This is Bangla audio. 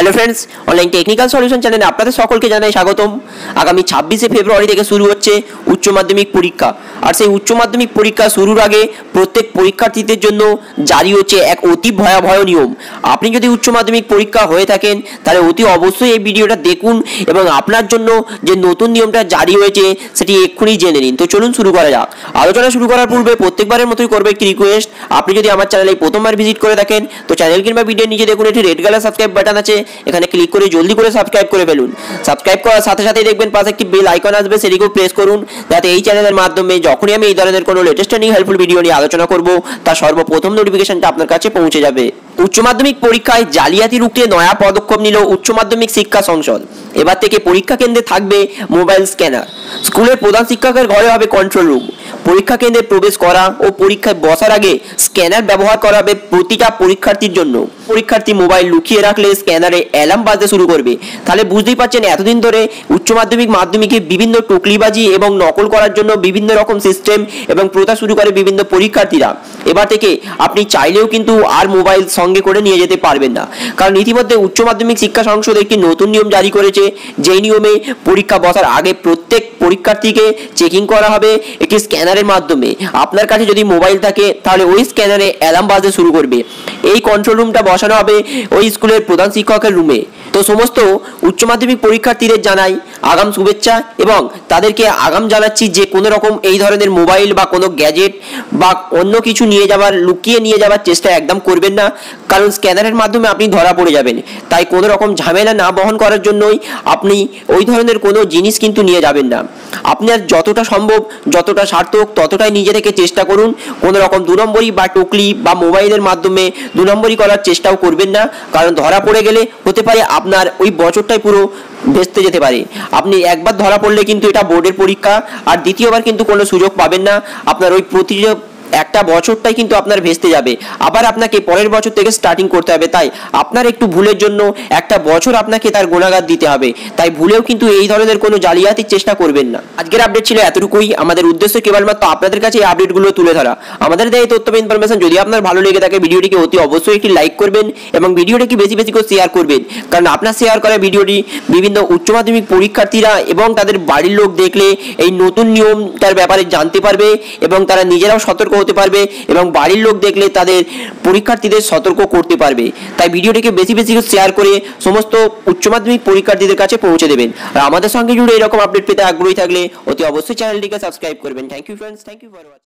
Hello friends online technical solution চ্যানেলে আপনাদের সকলকে জানাই স্বাগতম। আগামী ছাব্বিশে ফেব্রুয়ারি থেকে শুরু হচ্ছে উচ্চ মাধ্যমিক পরীক্ষা। আর সেই উচ্চ মাধ্যমিক পরীক্ষা শুরুর আগে প্রত্যেক পরীক্ষার্থীদের জন্য জারি হচ্ছে এক অতি ভয়াবহ নিয়ম। আপনি যদি উচ্চ মাধ্যমিক পরীক্ষা হয়ে থাকেন, তাহলে অতি অবশ্যই এই ভিডিওটা দেখুন এবং আপনার জন্য যে নতুন নিয়মটা জারি হয়েছে, সেটি এক্ষুনি জেনে নিন। তো চলুন শুরু করা যাক। আলোচনা শুরু করার পূর্বে প্রত্যেকবারের মতোই করবে একটি রিকোয়েস্ট আপনি যদি আমার চ্যানেলে প্রথমবার ভিজিট করে থাকেন, তো চ্যানেল কিংবা ভিডিওর নিচে দেখুন, একটি রেড কালার সাবস্ক্রাইব বাটন আছে। এখানে ক্লিক করে জলদি করে সাবস্ক্রাইব করে ফেলুন। সাবস্ক্রাইব করার সাথে সাথে দেখবেন পাশে একটি বেল আইকন আসবে, সেটিকেও প্রেস করুন। যাতে এই চ্যানেলের মাধ্যমে যখনই আমি এই ধরনের কোনো লেটেস্ট নিয়ে হেল্পফুল ভিডিও নিয়ে আলোচনা করব, তার সর্বপ্রথম নোটিফিকেশনটা আপনার কাছে পৌঁছে যাবে। উচ্চ মাধ্যমিক পরীক্ষায় জালিয়াতি রুখতে নয়া পদক্ষেপ নিল উচ্চ মাধ্যমিক শিক্ষা সংসদ। এবার থেকে পরীক্ষা কেন্দ্রে থাকবে মোবাইল স্ক্যানার স্কুলের প্রধান শিক্ষকের ঘরে হবে কন্ট্রোল রুম পরীক্ষা কেন্দ্রে প্রবেশ করা ও পরীক্ষায় বসার আগে স্ক্যানার ব্যবহার করা হবে প্রতিটা পরীক্ষার্থীর জন্য। পরীক্ষার্থী মোবাইল লুকিয়ে রাখলে স্ক্যানারে অ্যালার্ম বাজতে শুরু করবে। তাহলে বুঝতেই পারছেন, এতদিন ধরে উচ্চ মাধ্যমিক, মাধ্যমিকে বিভিন্ন টুকলিবাজি এবং নকল করার জন্য বিভিন্ন রকম সিস্টেম এবং প্রথা শুরু করে বিভিন্ন পরীক্ষার্থীরা। এবার থেকে আপনি চাইলেও কিন্তু আর মোবাইল সঙ্গে করে নিয়ে যেতে পারবেন না। কারণ ইতিমধ্যে উচ্চ মাধ্যমিক শিক্ষা সংসদ একটি নতুন নিয়ম জারি করেছে। যেই নিয়মে পরীক্ষা বসার আগে প্রত্যেক পরীক্ষার্থীকে চেকিং করা হবে। একটি স্ক্যানারের মাধ্যমে আপনার কাছে যদি মোবাইল থাকে, তাহলে ওই স্ক্যানারে অ্যালার্ম বাজতে শুরু করবে। এই কন্ট্রোল রুমটা বসানো হবে ওই স্কুলের প্রধান শিক্ষকের রুমে তো সমস্ত উচ্চ মাধ্যমিক পরীক্ষার্থীদের জানাই আগাম শুভেচ্ছা এবং তাদেরকে আগাম জানাচ্ছি যে কোনো রকম এই ধরনের মোবাইল বা কোনো গ্যাজেট বা অন্য কিছু নিয়ে যাওয়ার লুকিয়ে নিয়ে যাওয়ার চেষ্টা একদম করবেন না। কারণ স্ক্যানারের মাধ্যমে আপনি ধরা পড়ে যাবেন। তাই কোনো রকম ঝামেলা না বহন করার জন্যই আপনি ওই ধরনের কোনো জিনিস কিন্তু নিয়ে যাবেন না। আপনার যতটা সম্ভব, যতটা সার্থক ততটাই নিজে থেকে চেষ্টা করুন। কোনো রকম দু নম্বরই বা টুকলি বা মোবাইলের মাধ্যমে দু নম্বরই করার চেষ্টাও করবেন না। কারণ ধরা পড়ে গেলে হতে পারে আপনার ওই বছরটাই পুরো ভেস্তে যেতে পারে। আপনি একবার ধরা পড়লে কিন্তু এটা বোর্ডের পরীক্ষা। আর দ্বিতীয়বার কিন্তু কোনো সুযোগ পাবেন না। আপনার ওই প্রতি একটা বছরটাই কিন্তু আপনার ভেস্তে যাবে। আবার আপনাকে পরের বছর থেকে স্টার্টিং করতে হবে। তাই আপনার একটু ভুলের জন্য একটা বছর আপনাকে তার গুণাগার দিতে হবে। তাই ভুলেও কিন্তু এই ধরনের কোনো জালিয়াতির চেষ্টা করবেন না। আজকের আপডেট ছিল এতটুকুই। আমাদের উদ্দেশ্য কেবলমাত্র আপনাদের কাছে এই আপডেটগুলো তুলে ধরা। আমাদের দেয় তথ্য বা ইনফরমেশন যদি আপনার ভালো লেগে থাকে, ভিডিওটিকে অতি অবশ্যই একটি লাইক করবেন এবং ভিডিওটিকে বেশি বেশি করে শেয়ার করবেন। কারণ আপনার শেয়ার করা ভিডিওটি বিভিন্ন উচ্চ মাধ্যমিক পরীক্ষার্থীরা এবং তাদের বাড়ির লোক দেখলে এই নতুন নিয়ম তার ব্যাপারে জানতে পারবে এবং তারা নিজেরাও সতর্ক হতে পারবে এবং বাড়ির লোক দেখলে তাদের পরীক্ষার্থীদের সতর্ক করতে পারবে। তাই ভিডিওটিকে বেশি বেশি শেয়ার করে সমস্ত উচ্চ মাধ্যমিক পরীক্ষার্থীদের কাছে পৌঁছে দেবেন। আর আমাদের সঙ্গে জুড়ে এরকম আপডেট পেতে আগ্রহী থাকলে অতি অবশ্যই চ্যানেলটিকে সাবস্ক্রাইব করবেন। Thank you friends thank you for